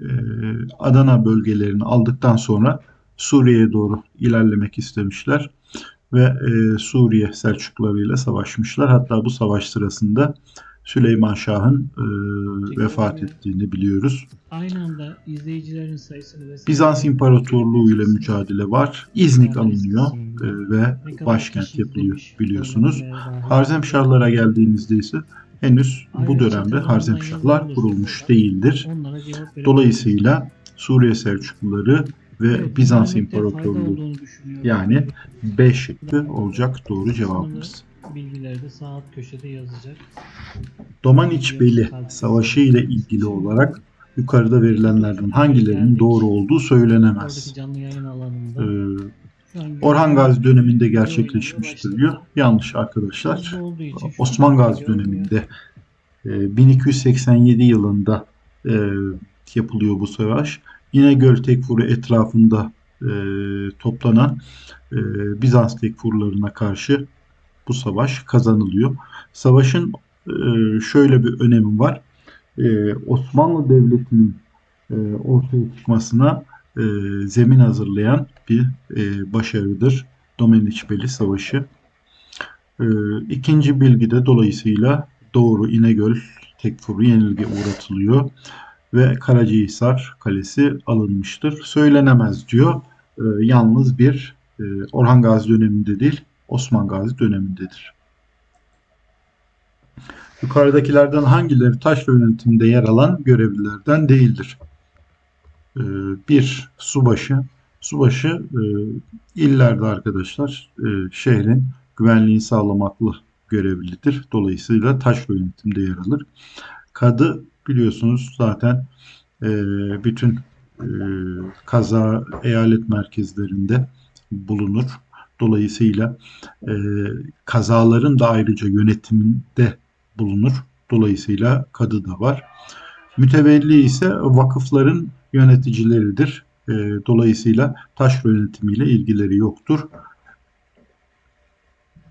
e, Adana bölgelerini aldıktan sonra Suriye'ye doğru ilerlemek istemişler ve e, Suriye Selçukluları ile savaşmışlar. Hatta bu savaş sırasında Süleyman Şah'ın e, vefat ettiğini biliyoruz. Aynı anda izleyicilerin sayısını Bizans İmparatorluğu ile mücadele var. İznik alınıyor e, ve başkent yapılıyor biliyorsunuz. Harzemşahlara geldiğimizde ise henüz bu dönemde Harzemşahlar kurulmuş değildir. Dolayısıyla Suriye Selçukluları ve Bizans İmparatorluğu yani B şıkkı olacak doğru cevabımız. Bilgileri de sağ alt köşede yazacak. Domaniç Beli Savaşı ile ilgili olarak yukarıda verilenlerden hangilerinin doğru olduğu söylenemez. Ee, Orhan Gazi döneminde gerçekleşmiştir diyor. Yanlış arkadaşlar. Osman Gazi döneminde e, 1287 yılında e, yapılıyor bu savaş. İnegöl Tekfuru etrafında e, toplanan e, Bizans tekfurlarına karşı bu savaş kazanılıyor. Savaşın e, şöyle bir önemi var. E, Osmanlı Devleti'nin e, ortaya çıkmasına e, zemin hazırlayan bir e, başarıdır. Domaniçbeli Savaşı. E, ikinci bilgi de dolayısıyla doğru İnegöl Tekfur'u yenilgi uğratılıyor ve Karacahisar Kalesi alınmıştır. Söylenemez diyor. E, yalnız bir e, Orhan Gazi döneminde değil Osman Gazi dönemindedir. Yukarıdakilerden hangileri taşra yönetiminde yer alan görevlilerden değildir? Ee, bir subaşı. Subaşı e, illerde arkadaşlar e, şehrin güvenliğini sağlamakla görevlidir. Dolayısıyla taşra yönetiminde yer alır. Kadı biliyorsunuz zaten e, bütün e, kaza eyalet merkezlerinde bulunur. Dolayısıyla e, kazaların da ayrıca yönetiminde bulunur. Dolayısıyla kadı da var. Mütevelli ise vakıfların yöneticileridir. E, dolayısıyla taşra yönetimiyle ilgileri yoktur.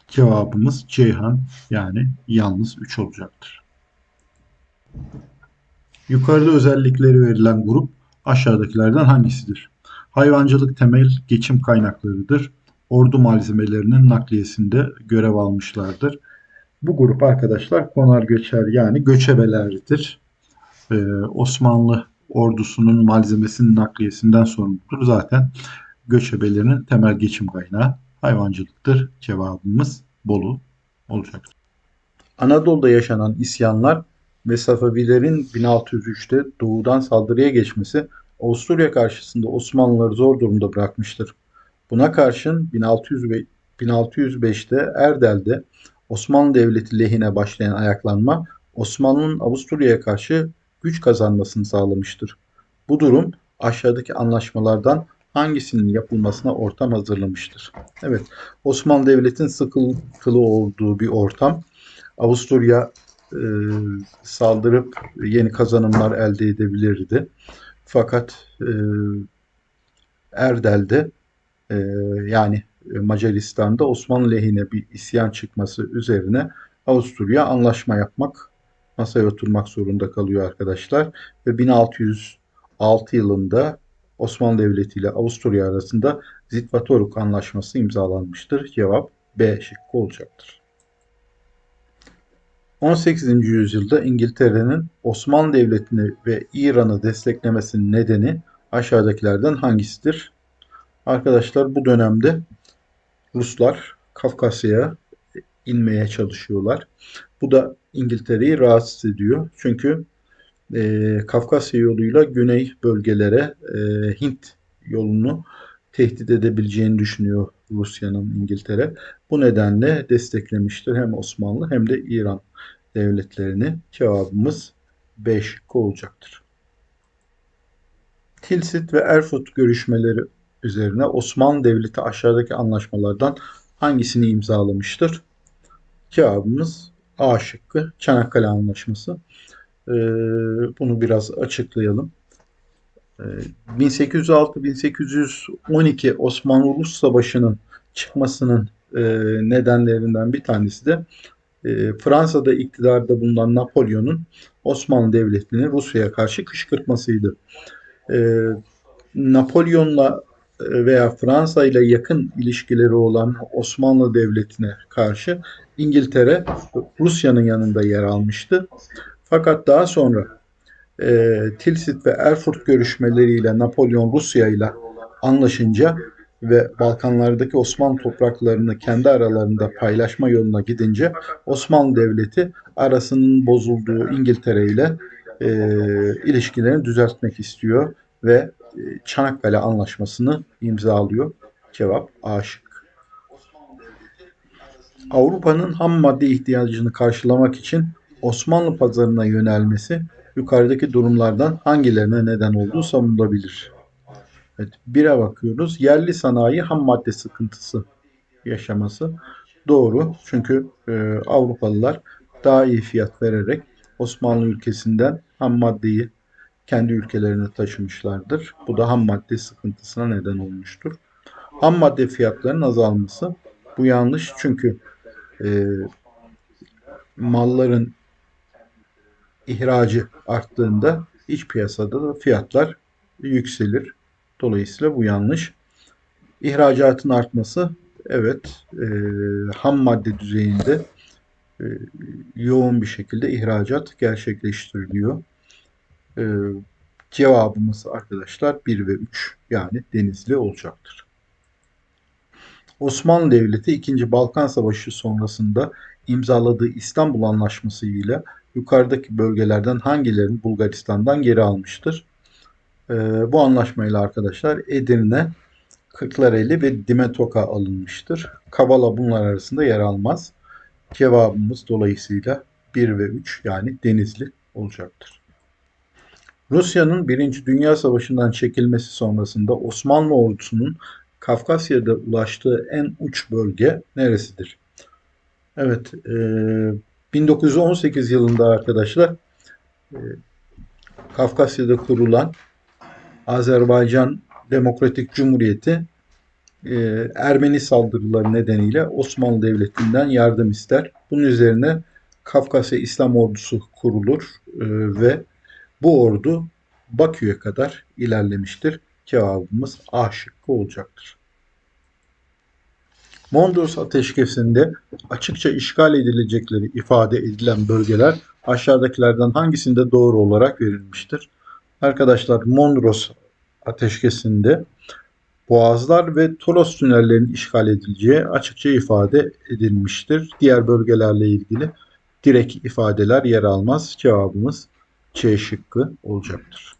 Cevabımız Ceyhan yani yalnız 3 olacaktır. Yukarıda özellikleri verilen grup aşağıdakilerden hangisidir? Hayvancılık temel geçim kaynaklarıdır. Ordu malzemelerinin nakliyesinde görev almışlardır. Bu grup arkadaşlar konar göçer yani göçebelerdir. Ee, Osmanlı ordusunun malzemesinin nakliyesinden sorumludur. Zaten göçebelerin temel geçim kaynağı hayvancılıktır. Cevabımız Bolu olacaktır. Anadolu'da yaşanan isyanlar ve Safavilerin 1603'te doğudan saldırıya geçmesi Avusturya karşısında Osmanlıları zor durumda bırakmıştır. Buna karşın 1600 ve 1605'te Erdel'de Osmanlı Devleti lehine başlayan ayaklanma Osmanlı'nın Avusturya'ya karşı güç kazanmasını sağlamıştır. Bu durum aşağıdaki anlaşmalardan hangisinin yapılmasına ortam hazırlamıştır? Evet, Osmanlı Devleti'nin sıkıntılı olduğu bir ortam. Avusturya e, saldırıp yeni kazanımlar elde edebilirdi. Fakat e, Erdel'de e, yani Macaristan'da Osmanlı lehine bir isyan çıkması üzerine Avusturya anlaşma yapmak, masaya oturmak zorunda kalıyor arkadaşlar. Ve 1606 yılında Osmanlı Devleti ile Avusturya arasında Zitvatoruk Anlaşması imzalanmıştır. Cevap B şıkkı olacaktır. 18. yüzyılda İngiltere'nin Osmanlı Devleti'ni ve İran'ı desteklemesinin nedeni aşağıdakilerden hangisidir? Arkadaşlar bu dönemde Ruslar Kafkasya'ya inmeye çalışıyorlar. Bu da İngiltere'yi rahatsız ediyor. Çünkü e, Kafkasya yoluyla güney bölgelere e, Hint yolunu tehdit edebileceğini düşünüyor Rusya'nın İngiltere. Bu nedenle desteklemiştir hem Osmanlı hem de İran devletlerini. Cevabımız B şıkkı olacaktır. Tilsit ve Erfurt görüşmeleri üzerine Osmanlı Devleti aşağıdaki anlaşmalardan hangisini imzalamıştır? Cevabımız A şıkkı Çanakkale Anlaşması. Ee, bunu biraz açıklayalım. Ee, 1806-1812 Osmanlı-Rus Savaşı'nın çıkmasının e, nedenlerinden bir tanesi de e, Fransa'da iktidarda bulunan Napolyon'un Osmanlı Devleti'ni Rusya'ya karşı kışkırtmasıydı. E, Napolyon'la veya Fransa ile yakın ilişkileri olan Osmanlı Devleti'ne karşı İngiltere Rusya'nın yanında yer almıştı. Fakat daha sonra e, Tilsit ve Erfurt görüşmeleriyle Napolyon Rusya ile anlaşınca ve Balkanlardaki Osmanlı topraklarını kendi aralarında paylaşma yoluna gidince Osmanlı Devleti arasının bozulduğu İngiltere ile e, ilişkilerini düzeltmek istiyor ve Çanakkale Anlaşması'nı imzalıyor. Cevap A şıkkı. Avrupa'nın ham madde ihtiyacını karşılamak için Osmanlı pazarına yönelmesi yukarıdaki durumlardan hangilerine neden olduğu savunulabilir. Evet, bire bakıyoruz. Yerli sanayi ham madde sıkıntısı yaşaması doğru. Çünkü e, Avrupalılar daha iyi fiyat vererek Osmanlı ülkesinden ham maddeyi kendi ülkelerine taşımışlardır. Bu da ham madde sıkıntısına neden olmuştur. Ham madde fiyatlarının azalması bu yanlış çünkü e, malların ihracı arttığında iç piyasada da fiyatlar yükselir. Dolayısıyla bu yanlış. İhracatın artması evet e, ham madde düzeyinde e, yoğun bir şekilde ihracat gerçekleştiriliyor. E, cevabımız arkadaşlar 1 ve 3 yani Denizli olacaktır. Osmanlı Devleti 2. Balkan Savaşı sonrasında imzaladığı İstanbul Anlaşması ile yukarıdaki bölgelerden hangilerini Bulgaristan'dan geri almıştır? Ee, bu anlaşmayla arkadaşlar Edirne, Kırklareli ve Dimetoka alınmıştır. Kavala bunlar arasında yer almaz. Cevabımız dolayısıyla 1 ve 3 yani Denizli olacaktır. Rusya'nın 1. Dünya Savaşı'ndan çekilmesi sonrasında Osmanlı ordusunun Kafkasya'da ulaştığı en uç bölge neresidir? Evet, e, 1918 yılında arkadaşlar e, Kafkasya'da kurulan Azerbaycan Demokratik Cumhuriyeti e, Ermeni saldırıları nedeniyle Osmanlı Devleti'nden yardım ister. Bunun üzerine Kafkasya İslam Ordusu kurulur e, ve bu ordu Bakü'ye kadar ilerlemiştir. Cevabımız A şıkkı olacaktır. Mondros ateşkesinde açıkça işgal edilecekleri ifade edilen bölgeler aşağıdakilerden hangisinde doğru olarak verilmiştir? Arkadaşlar Mondros ateşkesinde Boğazlar ve Toros tünellerinin işgal edileceği açıkça ifade edilmiştir. Diğer bölgelerle ilgili direkt ifadeler yer almaz. Cevabımız C şıkkı olacaktır.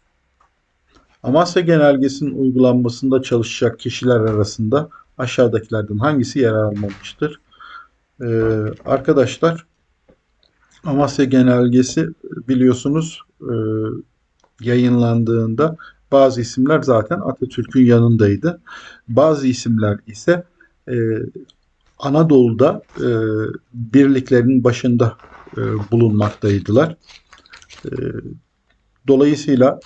Amasya Genelgesi'nin uygulanmasında çalışacak kişiler arasında aşağıdakilerden hangisi yer almamıştır? Ee, arkadaşlar Amasya Genelgesi biliyorsunuz e, yayınlandığında bazı isimler zaten Atatürk'ün yanındaydı. Bazı isimler ise e, Anadolu'da e, birliklerin başında e, bulunmaktaydılar. E, dolayısıyla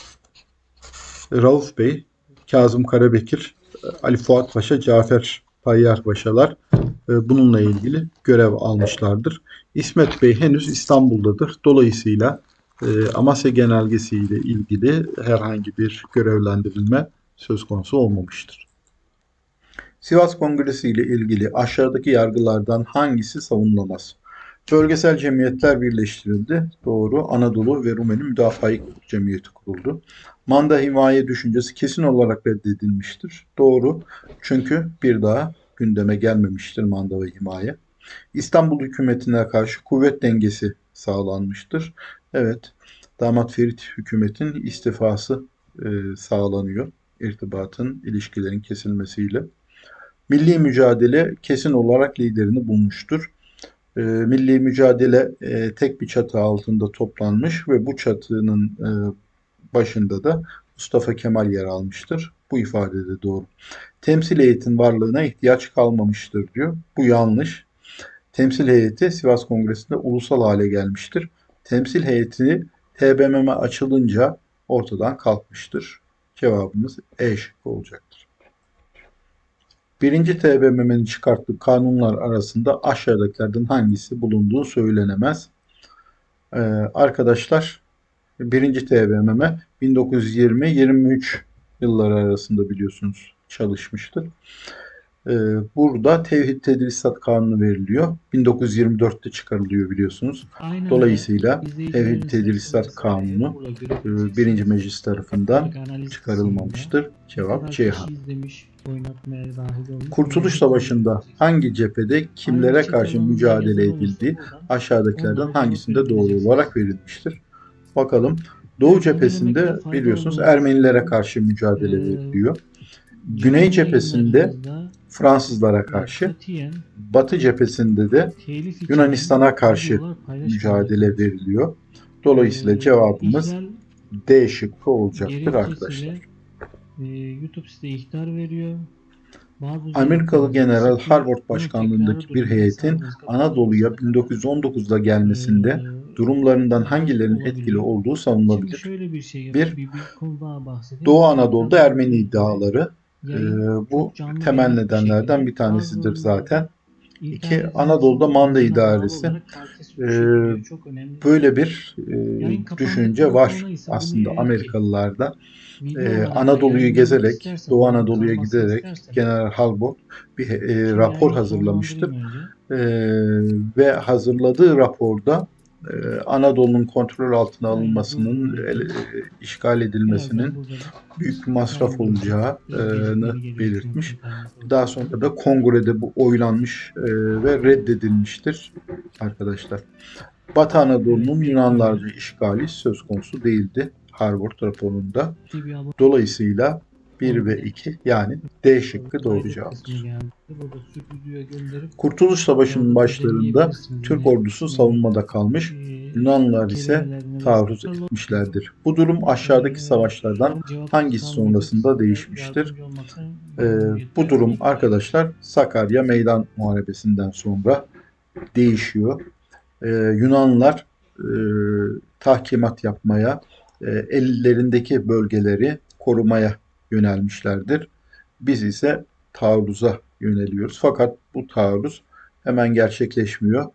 Rauf Bey, Kazım Karabekir, Ali Fuat Paşa, Cafer Tayyar Paşalar e, bununla ilgili görev almışlardır. İsmet Bey henüz İstanbul'dadır. Dolayısıyla e, Amasya Genelgesi ile ilgili herhangi bir görevlendirilme söz konusu olmamıştır. Sivas Kongresi ile ilgili aşağıdaki yargılardan hangisi savunulamaz? Bölgesel cemiyetler birleştirildi. Doğru. Anadolu ve Rumeli Müdafaa Cemiyeti kuruldu. Manda himaye düşüncesi kesin olarak reddedilmiştir. Doğru. Çünkü bir daha gündeme gelmemiştir manda ve himaye. İstanbul hükümetine karşı kuvvet dengesi sağlanmıştır. Evet, damat Ferit hükümetin istifası e, sağlanıyor. İrtibatın, ilişkilerin kesilmesiyle. Milli mücadele kesin olarak liderini bulmuştur. E, milli mücadele e, tek bir çatı altında toplanmış ve bu çatının e, başında da Mustafa Kemal yer almıştır. Bu ifade de doğru. Temsil heyetin varlığına ihtiyaç kalmamıştır diyor. Bu yanlış. Temsil heyeti Sivas Kongresi'nde ulusal hale gelmiştir. Temsil heyeti TBMM açılınca ortadan kalkmıştır. Cevabımız E olacaktır. Birinci TBMM'nin çıkarttığı kanunlar arasında aşağıdakilerden hangisi bulunduğu söylenemez. Ee, arkadaşlar birinci TBMM 1920-23 yılları arasında biliyorsunuz çalışmıştır. Ee, burada Tevhid Tedrisat Kanunu veriliyor. 1924'te çıkarılıyor biliyorsunuz. Aynen Dolayısıyla Tevhid Tedrisat Kanunu e, birinci meclis tarafından çıkarılmamıştır. Cevap Ceyhan. Oynatmaya dahil olmuş. Kurtuluş Savaşı'nda hangi cephede kimlere karşı mücadele edildiği aşağıdakilerden hangisinde doğru olarak verilmiştir? Bakalım. Doğu cephesinde biliyorsunuz Ermenilere karşı mücadele Ee, veriliyor. Güney cephesinde Fransızlara karşı, katiyen Batı cephesinde de Yunanistan'a karşı mücadele veriliyor. Dolayısıyla Ee, cevabımız ihlal D şıkkı olacaktır arkadaşlar. E, YouTube size ihtar veriyor. Bazı Amerikalı General Bunun başkanlığındaki bir heyetin Anadolu'ya olursa, 1919'da gelmesinde e, durumlarından hangilerinin etkili olduğu savunulabilir. bir şey. Doğu Anadolu'da Ermeni iddiaları. Ee, Yayın bu temel nedenlerden bir tanesidir zaten. İki, Anadolu'da manda idaresi. önemli. Böyle bir e, düşünce var aslında Amerikalılarda. da Anadolu'yu gezerek, Doğu Anadolu'ya giderek General Halbot bir e, rapor hazırlamıştır. önce. Ee, ve hazırladığı raporda e, Anadolu'nun kontrol altına alınmasının, e, işgal edilmesinin büyük bir masraf olacağını gelecek. belirtmiş. Daha sonra da kongrede bu oylanmış e, ve reddedilmiştir arkadaşlar. Batı Anadolu'nun Yunanlarca işgali söz konusu değildi Harvard raporunda. Dolayısıyla 1 ve 2 yani D şıkkı doğru cevaptır. Kurtuluş Savaşı'nın başlarında. Türk ordusu savunmada kalmış. e, Yunanlılar ise taarruz etmişlerdir. Bu durum aşağıdaki Ee, savaşlardan hangisi sonrasında değişmiştir? Ee, bu durum arkadaşlar Sakarya Meydan Muharebesi'nden sonra değişiyor. Ee, Yunanlılar e, tahkimat yapmaya, e, ellerindeki bölgeleri korumaya yönelmişlerdir. Biz ise taarruza yöneliyoruz. Fakat bu taarruz hemen gerçekleşmiyor.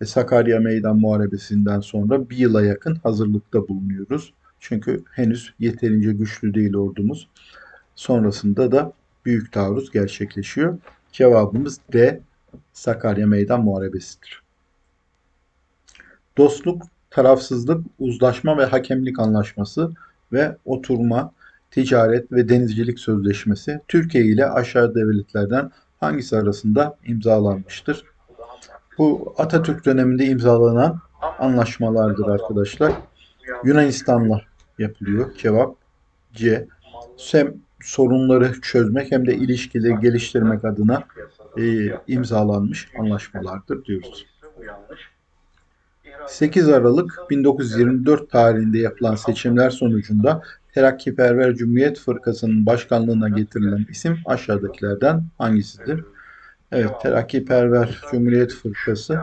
E, Sakarya Meydan Muharebesi'nden sonra bir yıla yakın hazırlıkta bulunuyoruz. Çünkü henüz yeterince güçlü değil ordumuz. Sonrasında da büyük taarruz gerçekleşiyor. Cevabımız D. Sakarya Meydan Muharebesi'dir. Dostluk, tarafsızlık, uzlaşma ve hakemlik anlaşması ve oturma, ticaret ve denizcilik sözleşmesi Türkiye ile aşağı devletlerden hangisi arasında imzalanmıştır? Bu Atatürk döneminde imzalanan anlaşmalardır arkadaşlar. Yunanistan'la yapılıyor. Cevap C. Hem sorunları çözmek hem de ilişkileri geliştirmek adına e, imzalanmış anlaşmalardır diyoruz. 8 Aralık 1924 tarihinde yapılan seçimler sonucunda Terakkiperver Cumhuriyet Fırkası'nın başkanlığına getirilen isim aşağıdakilerden hangisidir? Evet, Terakkiperver Cumhuriyet Fırkası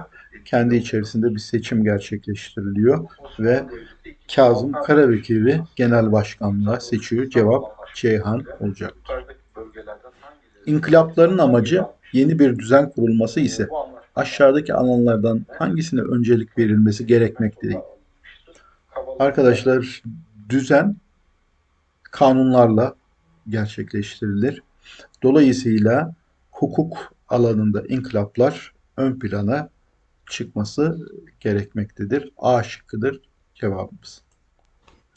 kendi içerisinde bir seçim gerçekleştiriliyor ve Kazım Karabekir'i genel başkanlığa seçiyor. Cevap Ceyhan olacaktır. İnkılapların amacı yeni bir düzen kurulması ise aşağıdaki alanlardan hangisine öncelik verilmesi gerekmektedir? Arkadaşlar düzen kanunlarla gerçekleştirilir. Dolayısıyla hukuk alanında inkılaplar ön plana çıkması gerekmektedir. A şıkkıdır cevabımız.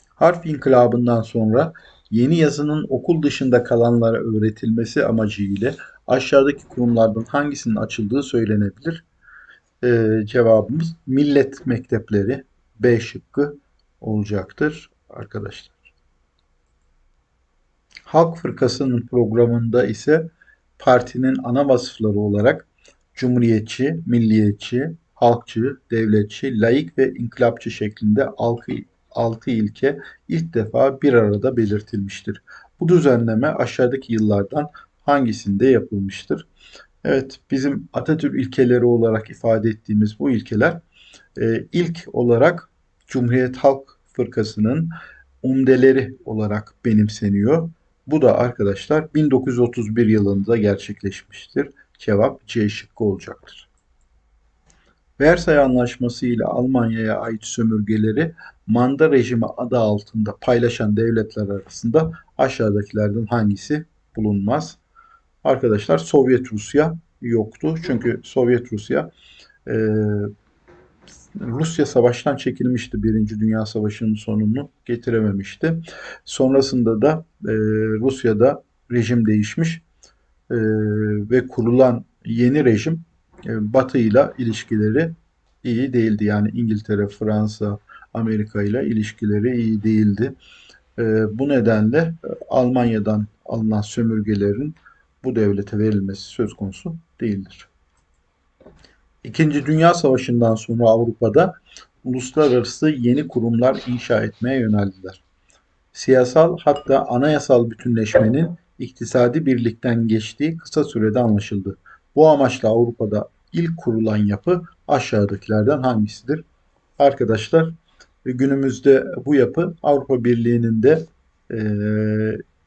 Harf inkılabından sonra yeni yazının okul dışında kalanlara öğretilmesi amacıyla aşağıdaki kurumlardan hangisinin açıldığı söylenebilir? Ee, cevabımız millet mektepleri B şıkkı olacaktır arkadaşlar. Halk Fırkası'nın programında ise partinin ana vasıfları olarak cumhuriyetçi, milliyetçi, halkçı, devletçi, laik ve inkılapçı şeklinde altı, altı ilke ilk defa bir arada belirtilmiştir. Bu düzenleme aşağıdaki yıllardan hangisinde yapılmıştır? Evet, bizim Atatürk ilkeleri olarak ifade ettiğimiz bu ilkeler e, ilk olarak Cumhuriyet Halk Fırkası'nın umdeleri olarak benimseniyor Bu da arkadaşlar 1931 yılında gerçekleşmiştir. Cevap C şıkkı olacaktır. Versay Anlaşması ile Almanya'ya ait sömürgeleri manda rejimi adı altında paylaşan devletler arasında aşağıdakilerden hangisi bulunmaz? Arkadaşlar Sovyet Rusya yoktu. Çünkü Sovyet Rusya e, Rusya savaştan çekilmişti. Birinci Dünya Savaşı'nın sonunu getirememişti. Sonrasında da e, Rusya'da rejim değişmiş e, ve kurulan yeni rejim e, Batı ile ilişkileri iyi değildi. Yani İngiltere, Fransa, Amerika ile ilişkileri iyi değildi. E, bu nedenle e, Almanya'dan alınan sömürgelerin bu devlete verilmesi söz konusu değildir. İkinci Dünya Savaşı'ndan sonra Avrupa'da uluslararası yeni kurumlar inşa etmeye yöneldiler. Siyasal hatta anayasal bütünleşmenin iktisadi birlikten geçtiği kısa sürede anlaşıldı. Bu amaçla Avrupa'da ilk kurulan yapı aşağıdakilerden hangisidir? Arkadaşlar günümüzde bu yapı Avrupa Birliği'nin de e,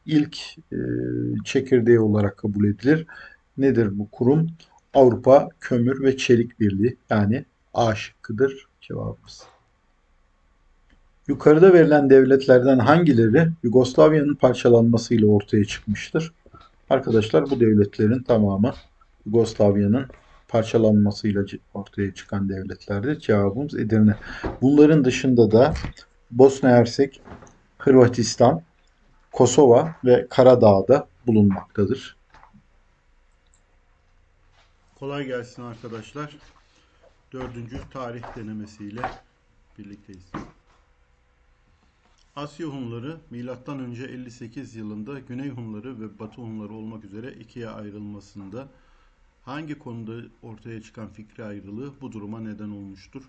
ilk e, çekirdeği olarak kabul edilir. Nedir bu kurum? Avrupa Kömür ve Çelik Birliği yani A şıkkıdır cevabımız. Yukarıda verilen devletlerden hangileri Yugoslavya'nın parçalanmasıyla ortaya çıkmıştır? Arkadaşlar bu devletlerin tamamı Yugoslavya'nın parçalanmasıyla ortaya çıkan devletlerdir. Cevabımız Edirne. Bunların dışında da Bosna Hersek, Hırvatistan, Kosova ve Karadağ'da bulunmaktadır. Kolay gelsin arkadaşlar. Dördüncü tarih denemesiyle birlikteyiz. Asya Hunları M.Ö. 58 yılında Güney Hunları ve Batı Hunları olmak üzere ikiye ayrılmasında hangi konuda ortaya çıkan fikri ayrılığı bu duruma neden olmuştur?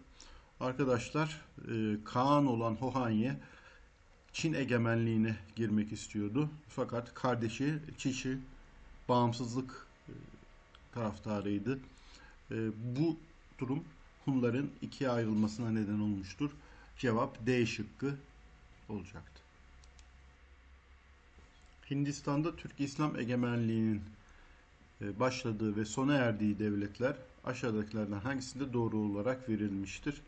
Arkadaşlar e, Kaan olan Hohanye Çin egemenliğine girmek istiyordu. Fakat kardeşi Çişi bağımsızlık e, taraftarıydı. E, bu durum Hunların ikiye ayrılmasına neden olmuştur. Cevap D şıkkı olacaktı. Hindistan'da Türk İslam egemenliğinin e, başladığı ve sona erdiği devletler aşağıdakilerden hangisinde doğru olarak verilmiştir?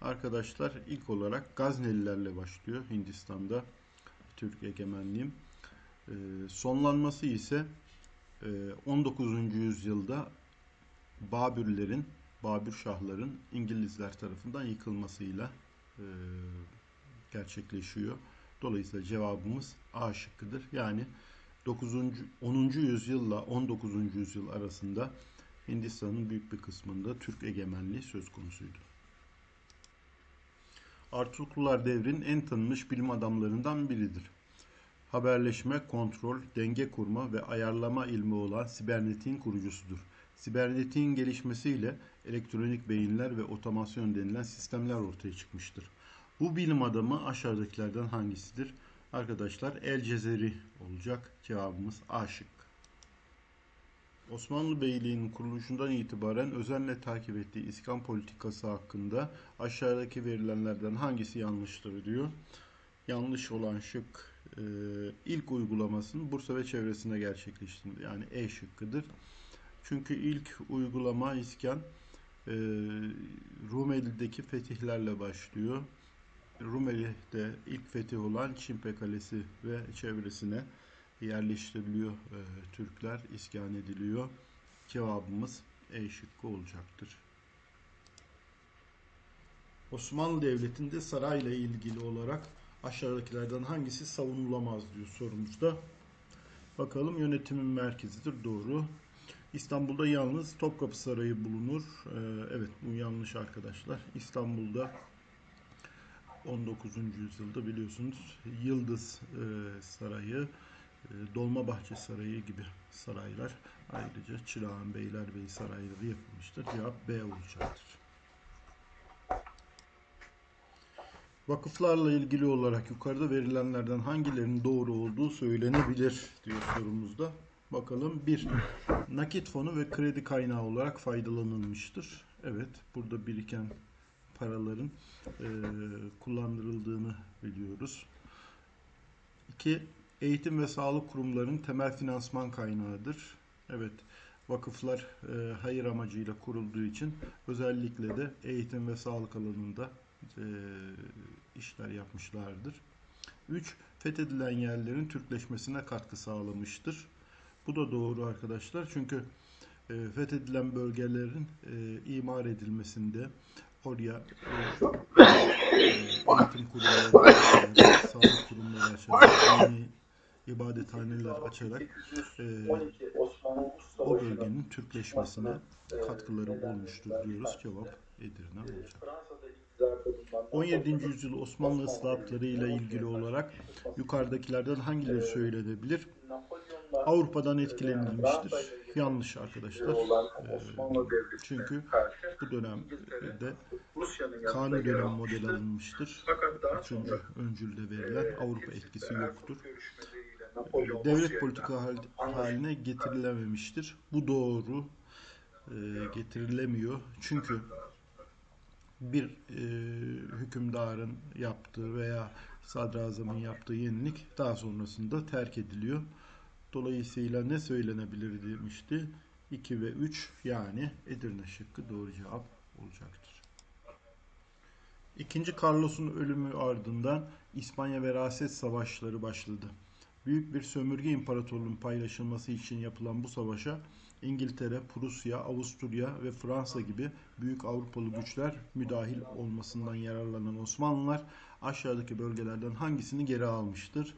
Arkadaşlar ilk olarak Gaznelilerle başlıyor Hindistan'da Türk egemenliği. E, sonlanması ise 19. E, yüzyılda Babürlerin, Babür Şahların İngilizler tarafından yıkılmasıyla gerçekleşiyor. Dolayısıyla cevabımız A şıkkıdır. Yani 9. 10. yüzyılla 19. yüzyıl arasında Hindistan'ın büyük bir kısmında Türk egemenliği söz konusuydu. Artuklular devrin en tanınmış bilim adamlarından biridir. Haberleşme, kontrol, denge kurma ve ayarlama ilmi olan sibernetiğin kurucusudur. Sibernetiğin gelişmesiyle elektronik beyinler ve otomasyon denilen sistemler ortaya çıkmıştır. Bu bilim adamı aşağıdakilerden hangisidir? Arkadaşlar El Cezeri olacak. Cevabımız A şık. Osmanlı Beyliği'nin kuruluşundan itibaren özenle takip ettiği iskan politikası hakkında aşağıdaki verilenlerden hangisi yanlıştır diyor. Yanlış olan şık e, ilk uygulamasının Bursa ve çevresinde gerçekleştiğinde yani E şıkkıdır. Çünkü ilk uygulama iskan e, Rumeli'deki fetihlerle başlıyor. Rumeli'de ilk fetih olan Çimpe Kalesi ve çevresine yerleştiriliyor e, Türkler, iskan ediliyor. Cevabımız E şıkkı olacaktır. Osmanlı Devleti'nde sarayla ilgili olarak aşağıdakilerden hangisi savunulamaz diyor sorumuzda. Bakalım yönetimin merkezidir. Doğru. İstanbul'da yalnız Topkapı Sarayı bulunur. Ee, evet bu yanlış arkadaşlar. İstanbul'da 19. yüzyılda biliyorsunuz Yıldız e, Sarayı, e, Dolmabahçe Sarayı gibi saraylar ayrıca Çırağan Beylerbeyi Sarayları yapılmıştır. Cevap B olacaktır. Vakıflarla ilgili olarak yukarıda verilenlerden hangilerinin doğru olduğu söylenebilir diyor sorumuzda. Bakalım bir nakit fonu ve kredi kaynağı olarak faydalanılmıştır. Evet burada biriken paraların e, kullandırıldığını biliyoruz. İki, eğitim ve sağlık kurumlarının temel finansman kaynağıdır. Evet, vakıflar e, hayır amacıyla kurulduğu için özellikle de eğitim ve sağlık alanında e, işler yapmışlardır. 3. Fethedilen yerlerin Türkleşmesine katkı sağlamıştır. Bu da doğru arkadaşlar. Çünkü e, fethedilen bölgelerin e, imar edilmesinde oraya e, eğitim kurumları açarak, sağlık kurumları açarak, dini ibadethaneler açarak e, o bölgenin Türkleşmesine katkıları olmuştur diyoruz. Cevap Edirne olacak. 17. yüzyıl Osmanlı ıslahatları ile ilgili olarak yukarıdakilerden hangileri söylenebilir? Avrupa'dan etkilenilmiştir. Yanlış arkadaşlar. Ee, çünkü bu dönemde Kanuni dönem model alınmıştır. Üçüncü öncülde verilen Avrupa etkisi yoktur. Devlet politika hal- haline getirilememiştir. Bu doğru. Ee, getirilemiyor. Çünkü bir e, hükümdarın yaptığı veya sadrazamın yaptığı yenilik daha sonrasında terk ediliyor. Dolayısıyla ne söylenebilir demişti? 2 ve 3 yani Edirne şıkkı doğru cevap olacaktır. İkinci Carlos'un ölümü ardından İspanya veraset savaşları başladı. Büyük bir sömürge imparatorluğunun paylaşılması için yapılan bu savaşa İngiltere, Prusya, Avusturya ve Fransa gibi büyük Avrupalı güçler müdahil olmasından yararlanan Osmanlılar aşağıdaki bölgelerden hangisini geri almıştır?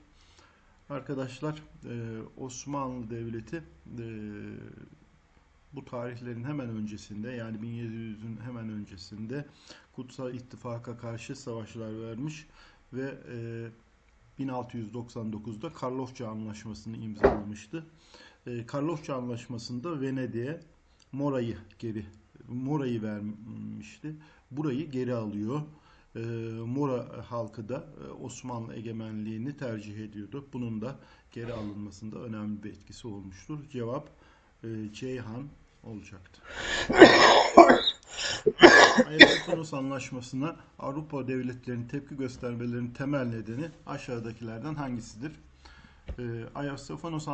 Arkadaşlar e, Osmanlı Devleti e, bu tarihlerin hemen öncesinde yani 1700'ün hemen öncesinde Kutsal İttifak'a karşı savaşlar vermiş ve e, 1699'da Karlofça Anlaşması'nı imzalamıştı. E, Karlofça Anlaşması'nda Venedik'e Mora'yı geri Mora'yı vermişti. Burayı geri alıyor. E, Mora halkı da e, Osmanlı egemenliğini tercih ediyordu. Bunun da geri alınmasında önemli bir etkisi olmuştur. Cevap e, Ceyhan olacaktı. Ayasofya Anlaşması'na Avrupa devletlerinin tepki göstermelerinin temel nedeni aşağıdakilerden hangisidir? E, Ayasofya Anlaşması